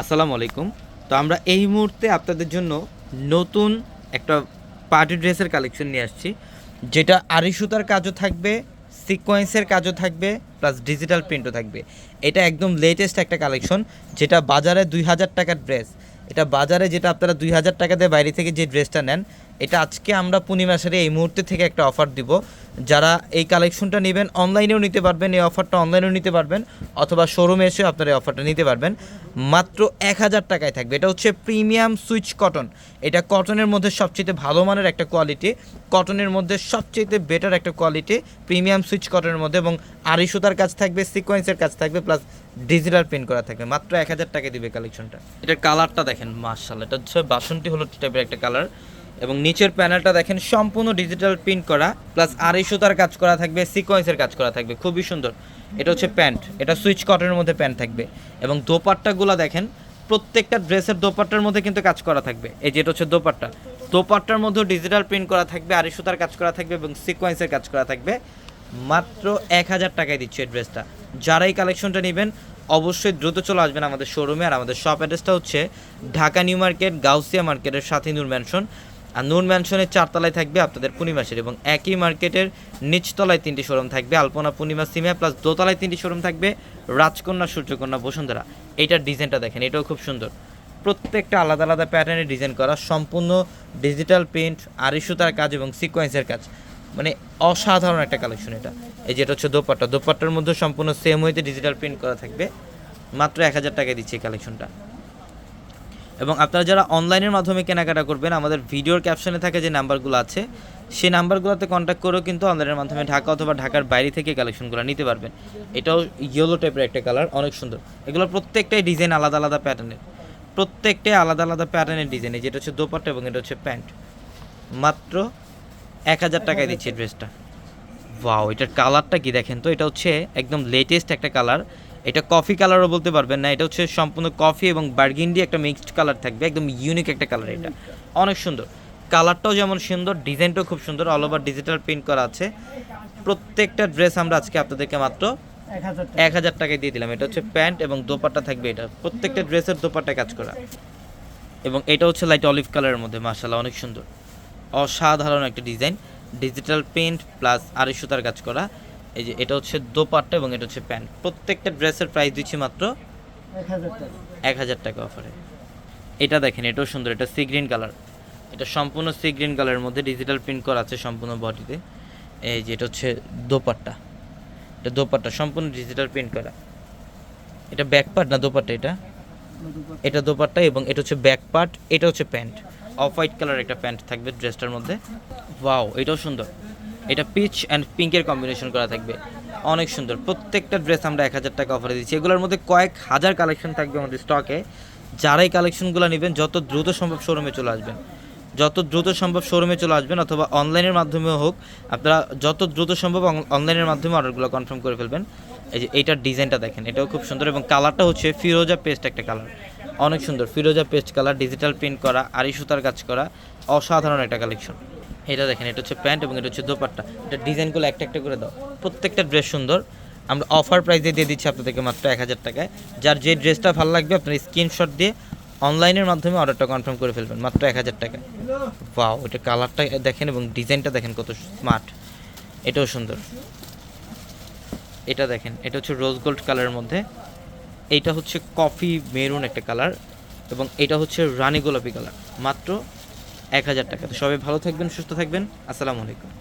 আসসালামু আলাইকুম। তো আমরা এই মুহূর্তে আপনাদের জন্য নতুন একটা পার্টি ড্রেসের কালেকশন নিয়ে আসছি, যেটা আড়ি সুতার কাজও থাকবে, সিকোয়েন্সের কাজও থাকবে প্লাস ডিজিটাল প্রিন্টও থাকবে। এটা একদম লেটেস্ট একটা কালেকশন, যেটা বাজারে দুই হাজার টাকার ড্রেস এটা বাজারে যেটা আপনারা দুই হাজার টাকা দিয়ে বাইরে থেকে যে ড্রেসটা নেন, এটা আজকে আমরা পূর্ণিমা সারে এই মুহূর্তে থেকে একটা অফার দিব। যারা এই কালেকশনটা নেবেন অনলাইনেও নিতে পারবেন, এই অফারটা অনলাইনেও নিতে পারবেন, অথবা শোরুমে এসে আপনারা এই অফারটা নিতে পারবেন। মাত্র এক হাজার টাকায় থাকবে। এটা হচ্ছে প্রিমিয়াম সুইচ কটন এটা কটনের মধ্যে সবচেয়ে ভালো মানের একটা কোয়ালিটি কটনের মধ্যে সবচেয়ে বেটার একটা কোয়ালিটি প্রিমিয়াম সুইচ কটনের মধ্যে এবং আড়াই সুতার কাজ থাকবে সিকোয়েন্সের কাজ থাকবে প্লাস ডিজিটাল প্রিন্ট করা থাকবে। মাত্র এক হাজার টাকা দিবে কালেকশনটা এটার কালারটা দেখেন মার্শাল এটা হচ্ছে বাসন্তী হলুদ টাইপের একটা কালার এবং নিচের প্যানেলটা দেখেন সম্পূর্ণ ডিজিটাল প্রিন্ট করা প্লাস আড়াই সুতার কাজ করা থাকবে সিকোয়েন্সের কাজ করা থাকবে, খুবই সুন্দর। এটা হচ্ছে প্যান্ট, এটা সুইচ কটনের মধ্যে প্যান্ট থাকবে। এবং দোপাট্টাগুলো দেখেন, প্রত্যেকটা ড্রেসের দোপাট্টার মধ্যে কিন্তু কাজ করা থাকবে। এই যে এটা হচ্ছে দোপাট্টা। দোপাট্টার মধ্যেও ডিজিটাল প্রিন্ট করা থাকবে, আড়াই সুতার কাজ করা থাকবে এবং সিকোয়েন্সের কাজ করা থাকবে। মাত্র এক হাজার টাকায় দিচ্ছে এই ড্রেসটা। যারা এই কালেকশনটা নেবেন, অবশ্যই দ্রুত চলে আসবেন আমাদের শোরুমে আর আমাদের শপ অ্যাড্রেসটা হচ্ছে ঢাকা নিউ মার্কেট, গাউসিয়া মার্কেটের সাথে নূর ম্যানশন আর নূর ম্যানশনের চারতলায় থাকবে আপনাদের পূর্ণিমাসের এবং একই মার্কেটের নিচতলায় তিনটি শোরুম থাকবে। আলপনা পূর্ণিমা সিমিয়া প্লাস দোতলায় তিনটি শোরুম থাকবে। রাজকন্যা, সূর্যকন্যা, বসুন্ধরা। এইটার ডিজাইনটা দেখেন, এটাও খুব সুন্দর। প্রত্যেকটা আলাদা আলাদা প্যাটার্নে ডিজাইন করা, সম্পূর্ণ ডিজিটাল প্রিন্ট আড়ি সুতার কাজ এবং সিকোয়েন্সের কাজ। মানে অসাধারণ একটা কালেকশন এটা। এই যেটা হচ্ছে দোপাট্টা। দোপাট্টার মধ্যে সম্পূর্ণ সেম হইতে ডিজিটাল প্রিন্ট করা থাকবে। মাত্র এক হাজার টাকায় দিচ্ছে এই কালেকশনটা এবং আপনারা যারা অনলাইনের মাধ্যমে কেনাকাটা করবেন, আমাদের ভিডিওর ক্যাপশনে থাকে যে নাম্বারগুলো আছে, সেই নাম্বারগুলোতে কন্ট্যাক্ট করেও কিন্তু অনলাইনের মাধ্যমে ঢাকা অথবা ঢাকার বাইরে থেকে কালেকশনগুলো নিতে পারবেন। এটাও ইয়েলো টাইপের একটা কালার অনেক সুন্দর। এগুলো প্রত্যেকটাই ডিজাইন আলাদা আলাদা প্যাটার্নের প্রত্যেকটাই আলাদা আলাদা প্যাটার্নের ডিজাইন যেটা হচ্ছে দোপাট্টা এবং এটা হচ্ছে প্যান্ট। মাত্র এক হাজার টাকায় দিচ্ছে ড্রেসটা ওয়াও এটার কালারটা কি দেখেন তো? এটা হচ্ছে একদম লেটেস্ট একটা কালার এটা কফি কালারও বলতে পারবেন না এটা হচ্ছে সম্পূর্ণ কফি এবং বার্গিন্ডি একটা মিক্সড কালার থাকবে একদম ইউনিক একটা কালার এটা। অনেক সুন্দর। কালারটাও যেমন সুন্দর ডিজাইনটাও খুব সুন্দর অল ওভার ডিজিটাল প্রিন্ট করা আছে। প্রত্যেকটা ড্রেস আমরা আজকে আপনাদেরকে মাত্র এক হাজার টাকায় দিয়ে দিলাম। এটা হচ্ছে প্যান্ট এবং দোপাট্টা থাকবে এটা। প্রত্যেকটা ড্রেসের দোপাট্টা কাজ করা। এবং এটা হচ্ছে লাইট অলিভ কালারের মধ্যে মার্শাল্লাহ অনেক সুন্দর। অসাধারণ একটা ডিজাইন ডিজিটাল প্রিন্ট প্লাস আড়াই সুতার কাজ করা। এই যে এটা হচ্ছে দোপাট্টা এবং এটা হচ্ছে প্যান্ট। প্রত্যেকটা ড্রেসের প্রাইস দিচ্ছি মাত্র এক হাজার টাকা। অফারে এটা দেখেন এটাও সুন্দর এটা সি গ্রিন কালার এটা সম্পূর্ণ সি গ্রিন কালারের মধ্যে ডিজিটাল প্রিন্ট করা আছে সম্পূর্ণ বডিতে এই যে এটা হচ্ছে দোপাট্টা। এটা দোপাট্টা সম্পূর্ণ ডিজিটাল প্রিন্ট করা। এটা ব্যাক পার্ট না দোপাট্টা এটা? এটা দোপাট্টা এবং এটা হচ্ছে ব্যাক পার্ট এটা হচ্ছে প্যান্ট। অফ হোয়াইট কালার একটা প্যান্ট থাকবে ড্রেসটার মধ্যে। ওয়াও এটাও সুন্দর। এটা পিচ অ্যান্ড পিঙ্কের কম্বিনেশন করা থাকবে। অনেক সুন্দর। প্রত্যেকটা ড্রেস আমরা এক হাজার টাকা অফারে দিচ্ছি। এগুলোর মধ্যে কয়েক হাজার কালেকশন থাকবে আমাদের স্টকে যারাই কালেকশনগুলো নেবেন, যত দ্রুত সম্ভব শোরুমে চলে আসবেন। যত দ্রুত সম্ভব শোরুমে চলে আসবেন, অথবা অনলাইনের মাধ্যমে হোক, আপনারা যত দ্রুত সম্ভব অনলাইনের মাধ্যমে অর্ডারগুলো কনফার্ম করে ফেলবেন। এই যে এইটার ডিজাইনটা দেখেন, এটাও খুব সুন্দর এবং কালারটা হচ্ছে ফিরোজা পেস্ট একটা কালার অনেক সুন্দর। ফিরোজা পেস্ট কালার ডিজিটাল প্রিন্ট করা আড়ি সুতার কাজ করা, অসাধারণ একটা কালেকশন এটা দেখেন, এটা হচ্ছে প্যান্ট এবং এটা হচ্ছে দোপাট্টা। এটা ডিজাইনগুলো একটা একটা করে দাও। প্রত্যেকটা ড্রেস সুন্দর। আমরা অফার প্রাইসে দিয়ে দিচ্ছি আপনাদেরকে মাত্র এক হাজার টাকায়। যার যে ড্রেসটা ভালো লাগবে, আপনার স্ক্রিনশট দিয়ে অনলাইনের মাধ্যমে অর্ডারটা কনফার্ম করে ফেলবেন, মাত্র এক হাজার টাকায়। ওয়াও এটা কালারটা দেখেন এবং ডিজাইনটা দেখেন কত স্মার্ট এটাও সুন্দর। এটা দেখেন, এটা হচ্ছে রোজ গোল্ড কালারের মধ্যে। এইটা হচ্ছে কফি মেরুন একটা কালার এবং এটা হচ্ছে রানী গোলাপি কালার মাত্র এক হাজার টাকা। সবাই ভালো থাকবেন সুস্থ থাকবেন। আসসালামু আলাইকুম।